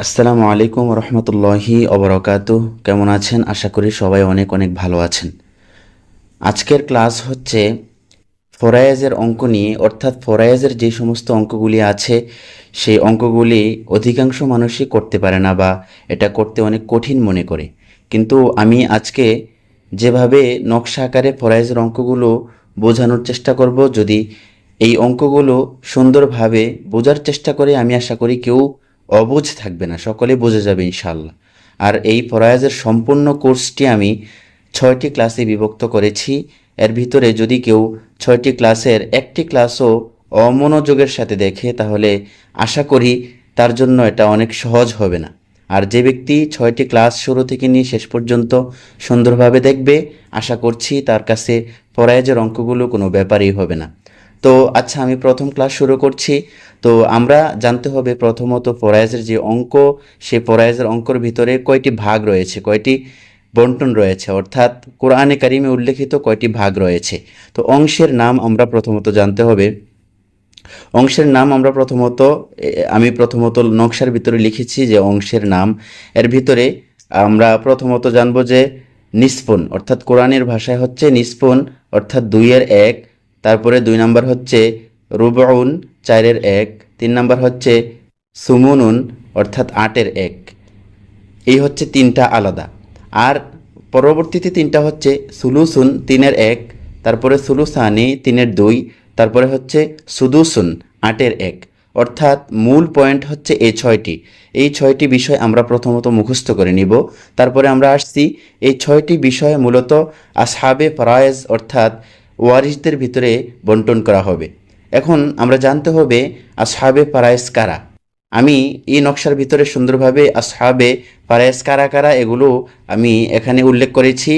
আসসালামু আলাইকুম রহমতুল্লাহি অবরকাত। কেমন আছেন? আশা করি সবাই অনেক অনেক ভালো আছেন। আজকের ক্লাস হচ্ছে ফরায়েজের অঙ্ক নিয়ে। অর্থাৎ ফরায়েজের যে সমস্ত অঙ্কগুলি আছে, সেই অঙ্কগুলি অধিকাংশ মানুষই করতে পারে না বা এটা করতে অনেক কঠিন মনে করে। কিন্তু আমি আজকে যেভাবে নকশা আকারে ফরায়েজের অঙ্কগুলো বোঝানোর চেষ্টা করব, যদি এই অঙ্কগুলো সুন্দরভাবে বোঝার চেষ্টা করে, আমি আশা করি কেউ অবুঝ থাকবে না, সকলে বুঝে যাবে ইনশাল্লাহ আর এই ফরায়াজের সম্পূর্ণ কোর্সটি আমি ছয়টি ক্লাসে বিভক্ত করেছি। এর ভিতরে যদি কেউ ছয়টি ক্লাসের একটি ক্লাসও অমনোযোগের সাথে দেখে, তাহলে আশা করি তার জন্য এটা অনেক সহজ হবে না। আর যে ব্যক্তি ছয়টি ক্লাস শুরু থেকে নিয়ে শেষ পর্যন্ত সুন্দরভাবে দেখবে, আশা করছি তার কাছে ফরায়াজের অঙ্কগুলো কোনো ব্যাপারই হবে না। তো আচ্ছা আমি প্রথম ক্লাস শুরু করছি। তো আমরা জানতে হবে প্রথমত ফরায়েজের যে অঙ্ক, সেই ফরায়েজের অঙ্কর ভিতরে কয়টি ভাগ রয়েছে, কয়টি বন্টন রয়েছে। অর্থাৎ কোরআনে কারিমে উল্লেখিত কয়টি ভাগ রয়েছে। তো অংশের নাম আমরা প্রথমত জানতে হবে। অংশের নাম আমরা প্রথমত আমি প্রথমত নকশার ভিতরে লিখেছি যে অংশের নাম। এর ভিতরে আমরা প্রথমত জানব যে নিস্পন অর্থাৎ কোরআনের ভাষায় হচ্ছে নিস্পন অর্থাৎ দুইয়ের এক তারপরে দুই নাম্বার হচ্ছে রুবাউন চারের এক, তিন নাম্বার হচ্ছে সুমুনুন, অর্থাৎ আটের এক। এই হচ্ছে তিনটা আলাদা। আর পরবর্তীতে তিনটা হচ্ছে সুলুসুন, তিনের এক, তারপরে সুলুসানি, তিনের দুই, তারপরে হচ্ছে সুদুসুন, আটের এক। অর্থাৎ মূল পয়েন্ট হচ্ছে এই ছয়টি। এই ছয়টি বিষয় আমরা প্রথমত মুখস্থ করে নিব। তারপরে আমরা আসছি, এই ছয়টি বিষয় মূলত আসহাবে ফরায়েজ, অর্থাৎ ওয়ারিসদের ভিতরে বন্টন করা হবে। এখন আমরা জানতে হবে আসহাবে ফারায়েজ কারা। আমি এই নকশার ভিতরে সুন্দরভাবে আসহাবে ফারায়েজ কারা কারা এগুলো আমি এখানে উল্লেখ করেছি।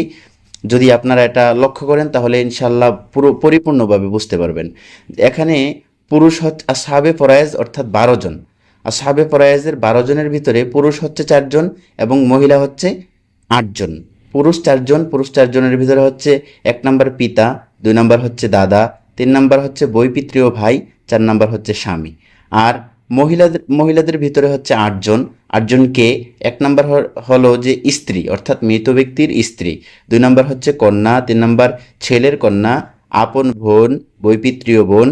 যদি আপনারা এটা লক্ষ্য করেন তাহলে ইনশাল্লাহ পুরো পরিপূর্ণভাবে বুঝতে পারবেন। এখানে পুরুষ হচ্ছে আসহাবে ফরায়েজ অর্থাৎ বারো জন। আসহাবে ফরায়েজের বারো জনের ভিতরে পুরুষ হচ্ছে চারজন এবং মহিলা হচ্ছে আটজন পুরুষ চারজন পুরুষ চারজনের ভিতরে হচ্ছে এক নম্বর পিতা দুই নম্বর হচ্ছে দাদা, তিন নম্বর হচ্ছে বৈপিত্রীয় ভাই, চার নম্বর হচ্ছে স্বামী। আর মহিলাদের মহিলাদের ভিতরে হচ্ছে আটজন। আটজনকে এক নম্বর হলো যে স্ত্রী, অর্থাৎ মৃত ব্যক্তির স্ত্রী। দুই নম্বর হচ্ছে কন্যা, তিন নম্বর ছেলের কন্যা, আপন বোন বৈপিত্রীয় বোন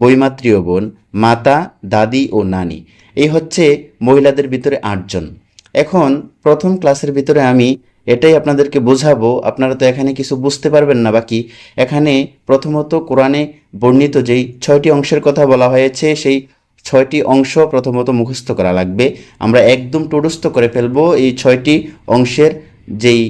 বৈমাত্রীয় বোন, মাতা, দাদি ও নানি। এই হচ্ছে মহিলাদের ভিতরে আটজন। এখন প্রথম ক্লাসের ভিতরে আমি এটাই আপনাদেরকে বোঝাবো। আপনারা তো এখানে কিছু বুঝতে পারবেন না বাকি। এখানে প্রথমত কোরআনে বর্ণিত যেই ছয়টি অংশের কথা বলা হয়েছে, সেই ছয়টি অংশ প্রথমত মুখস্থ করা লাগবে। আমরা একদম টুডস্থ করে ফেলব এই ছয়টি অংশের যেই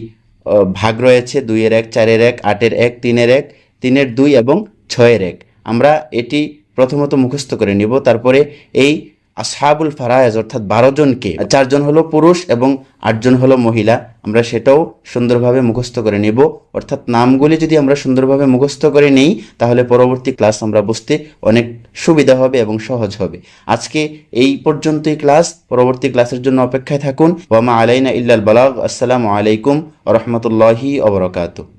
ভাগ রয়েছে, দুইয়ের এক, চারের এক, আটের এক, তিনের এক, তিনের দুই এবং ছয়ের এক। আমরা এটি প্রথমত মুখস্থ করে নিব। তারপরে এই আসহাবুল ফারায়েজ, অর্থাৎ বারো জনকে। চারজন হলো পুরুষ এবং আটজন হলো মহিলা। আমরা সেটাও সুন্দরভাবে মুখস্থ করে নেব। অর্থাৎ নামগুলি যদি আমরা সুন্দরভাবে মুখস্থ করে নেই, তাহলে পরবর্তী ক্লাস আমরা বুঝতে অনেক সুবিধা হবে এবং সহজ হবে। আজকে এই পর্যন্তই ক্লাস। পরবর্তী ক্লাসের জন্য অপেক্ষায় থাকুন। ওয়ামা আলাইনা ইল্লাল বালাগ। আসসালামু আলাইকুম রহমতুল্লাহি অবরকাতু